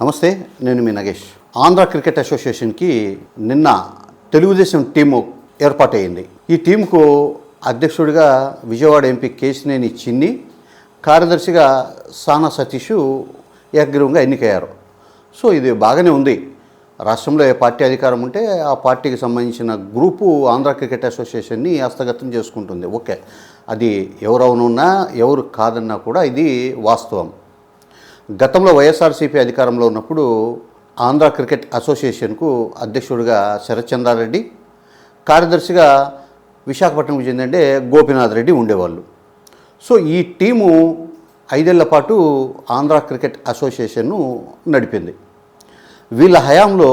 నమస్తే నేను మీ నగేష్. ఆంధ్ర క్రికెట్ అసోసియేషన్కి నిన్న తెలుగుదేశం టీము ఏర్పాటయింది ఈ టీంకు అధ్యక్షుడిగా విజయవాడ ఎంపీ కేశినేని చిన్ని కార్యదర్శిగా సానా సతీష్ ఏకగ్రీవంగా ఎన్నికయ్యారు. సో ఇది బాగానే ఉంది. రాష్ట్రంలో ఏ పార్టీ అధికారం ఉంటే ఆ పార్టీకి సంబంధించిన గ్రూపు ఆంధ్ర క్రికెట్ అసోసియేషన్ని హస్తగతం చేసుకుంటుంది. ఓకే అది ఎవరవునున్నా ఎవరు కాదన్నా కూడా ఇది వాస్తవం. గతంలో వైఎస్ఆర్సీపీ అధికారంలో ఉన్నప్పుడు ఆంధ్ర క్రికెట్ అసోసియేషన్కు అధ్యక్షుడిగా శరత్చంద్రారెడ్డి కార్యదర్శిగా విశాఖపట్నంకు చెందంటే గోపీనాథ్ రెడ్డి ఉండేవాళ్ళు. సో ఈ టీము ఐదేళ్ళ పాటు ఆంధ్ర క్రికెట్ అసోసియేషన్ను నడిపింది. వీళ్ళ హయాంలో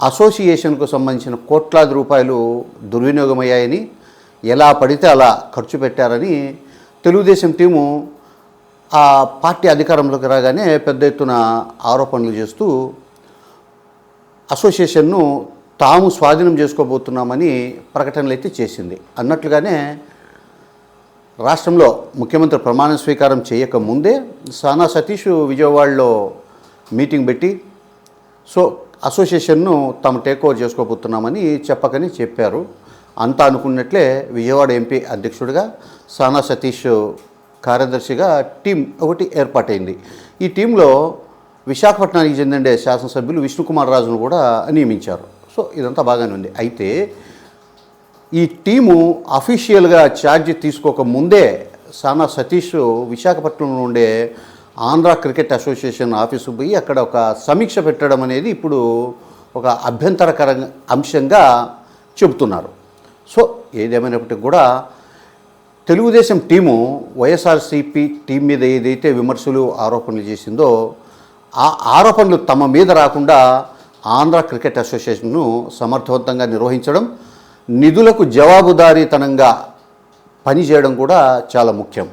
అసోసియేషన్కు సంబంధించిన కోట్లాది రూపాయలు దుర్వినియోగమయ్యాయని ఎలా పడితే అలా ఖర్చు పెట్టారని తెలుగుదేశం టీము ఆ పార్టీ అధికారంలోకి రాగానే పెద్ద ఎత్తున ఆరోపణలు చేస్తూ అసోసియేషన్ను తాము స్వాధీనం చేసుకోబోతున్నామని ప్రకటనలు అయితే చేసింది. అన్నట్లుగానే రాష్ట్రంలో ముఖ్యమంత్రి ప్రమాణ స్వీకారం చేయక ముందే సానా సతీష్ విజయవాడలో మీటింగ్ పెట్టి సో అసోసియేషన్ను తాము టేక్ ఓవర్ చేసుకోబోతున్నామని చెప్పకని చెప్పారు. అంతా అనుకున్నట్లే విజయవాడ ఎంపీ అధ్యక్షుడిగా సానా సతీష్ కార్యదర్శిగా టీం ఒకటి ఏర్పాటైంది. ఈ టీంలో విశాఖపట్నానికి చెందిండే శాసనసభ్యులు విష్ణుకుమార్ రాజును కూడా నియమించారు. సో ఇదంతా బాగానే ఉంది. అయితే ఈ టీము అఫీషియల్గా ఛార్జ్ తీసుకోక ముందే సానా సతీష్ విశాఖపట్నంలో ఉండే ఆంధ్ర క్రికెట్ అసోసియేషన్ ఆఫీసు పోయి అక్కడ ఒక సమీక్ష పెట్టడం అనేది ఇప్పుడు ఒక అభ్యంతరకర అంశంగా చెబుతున్నారు. సో ఏదేమైనప్పటికీ కూడా తెలుగుదేశం టీము వైఎస్ఆర్సీపీ టీం మీద ఏదైతే విమర్శలు ఆరోపణలు చేసిందో ఆ ఆరోపణలు తమ మీద రాకుండా ఆంధ్ర క్రికెట్ అసోసియేషన్ను సమర్థవంతంగా నిర్వహించడం నిధులకు జవాబుదారీతనంగా పనిచేయడం కూడా చాలా ముఖ్యం.